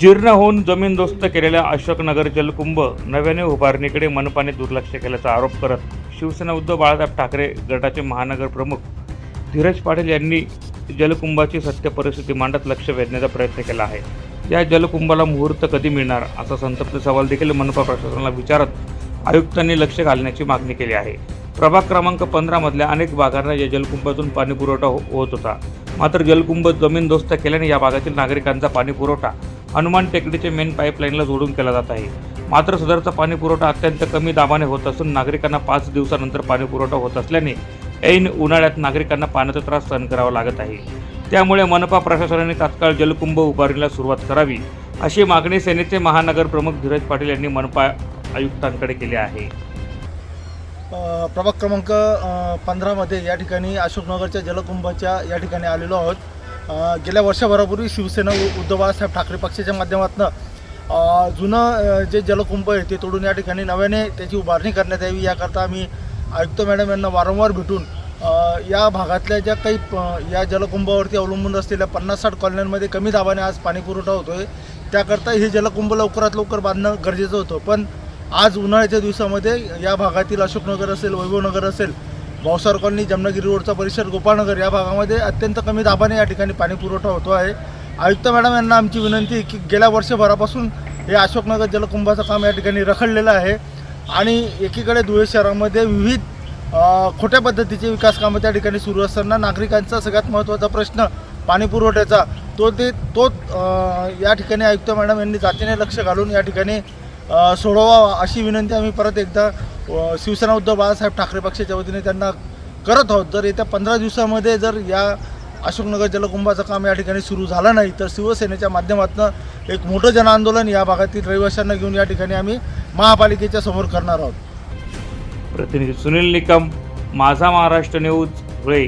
जीर्ण होऊन जमीनदोस्त केलेल्या अशोकनगर जलकुंभ नव्याने उभारणीकडे मनपाने दुर्लक्ष केल्याचा आरोप करत शिवसेना उद्धव बाळासाहेब ठाकरे गटाचे महानगर प्रमुख धीरज पाटील यांनी जलकुंभाची सत्य परिस्थिती मांडत लक्ष वेधण्याचा प्रयत्न केला आहे. या जलकुंभाला मुहूर्त कधी मिळणार असा संतप्त सवाल देखील मनपा प्रशासनाला विचारत आयुक्तांनी लक्ष घालण्याची मागणी केली आहे. प्रभाग क्रमांक पंधरामधल्या अनेक भागांना या जलकुंभातून पाणीपुरवठा हो- होत होता. मात्र जलकुंभ जमीनदोस्त केल्याने या भागातील नागरिकांचा पाणीपुरवठा हनुमान टेकडीचे मेन पाईपलाईनला जोडून केला जात आहे. मात्र सदरचा पाणीपुरवठा अत्यंत कमी दाबाने होत असून नागरिकांना पाच दिवसानंतर पाणीपुरवठा होत असल्याने ऐन उन्हाळ्यात नागरिकांना पाण्याचा त्रास सहन करावा लागत आहे. त्यामुळे मनपा प्रशासनाने तात्काळ जलकुंभ उभारणीला सुरुवात करावी अशी मागणी सेनेचे महानगर प्रमुख धीरज पाटील यांनी मनपा आयुक्तांकडे केली आहे. प्रभाग क्रमांक पंधरामध्ये या ठिकाणी अशोकनगरच्या जलकुंभाच्या या ठिकाणी आलेलो आहोत. गेल्या वर्षभरापूर्वी शिवसेना उद्धव बाळासाहेब ठाकरे पक्षाच्या माध्यमातून जुनं जे जलकुंभ आहे ते तोडून या ठिकाणी नव्याने त्याची उभारणी करण्यात यावी याकरता आम्ही आयुक्त मॅडम यांना वारंवार भेटून या भागातल्या ज्या काही प- या जलकुंभावरती अवलंबून असलेल्या पन्नास साठ कॉलन्यांमध्ये कमी दाबाने आज पाणी पुरवठा होतो आहे त्याकरता हे जलकुंभ लवकरात लवकर बांधणं गरजेचं होतं. पण आज उन्हाळ्याच्या दिवसामध्ये या भागातील अशोकनगर असेल वैभवनगर असेल भावसार कॉलनी जमनागिरी रोडचा परिसर गोपाळनगर या भागामध्ये अत्यंत कमी दाबाने या ठिकाणी पाणी पुरवठा होतो आहे. आयुक्त मॅडम यांना आमची विनंती की गेल्या वर्षभरापासून हे अशोकनगर जलकुंभाचं काम या ठिकाणी रखडलेलं आहे. आणि एकीकडे धुळे शहरामध्ये विविध खोट्या पद्धतीचे विकास कामं त्या ठिकाणी सुरू असताना नागरिकांचा सगळ्यात महत्त्वाचा प्रश्न पाणी पुरवठ्याचा. तो ते तो या ठिकाणी आयुक्त मॅडम यांनी जातीने लक्ष घालून या ठिकाणी सोडवावा अशी विनंती आम्ही परत एकदा शिवसेना उद्धव बाळासाहेब ठाकरे पक्षाच्या वतीने त्यांना करत आहोत. जर येत्या पंधरा दिवसामध्ये जर या अशोकनगर जलकुंभाचं काम या ठिकाणी सुरू झालं नाही तर शिवसेनेच्या माध्यमातून एक मोठं जनआंदोलन या भागातील रहिवाशांना घेऊन या ठिकाणी आम्ही महापालिकेच्या समोर करणार आहोत. प्रतिनिधी सुनील निकम माझा महाराष्ट्र न्यूज धुळे.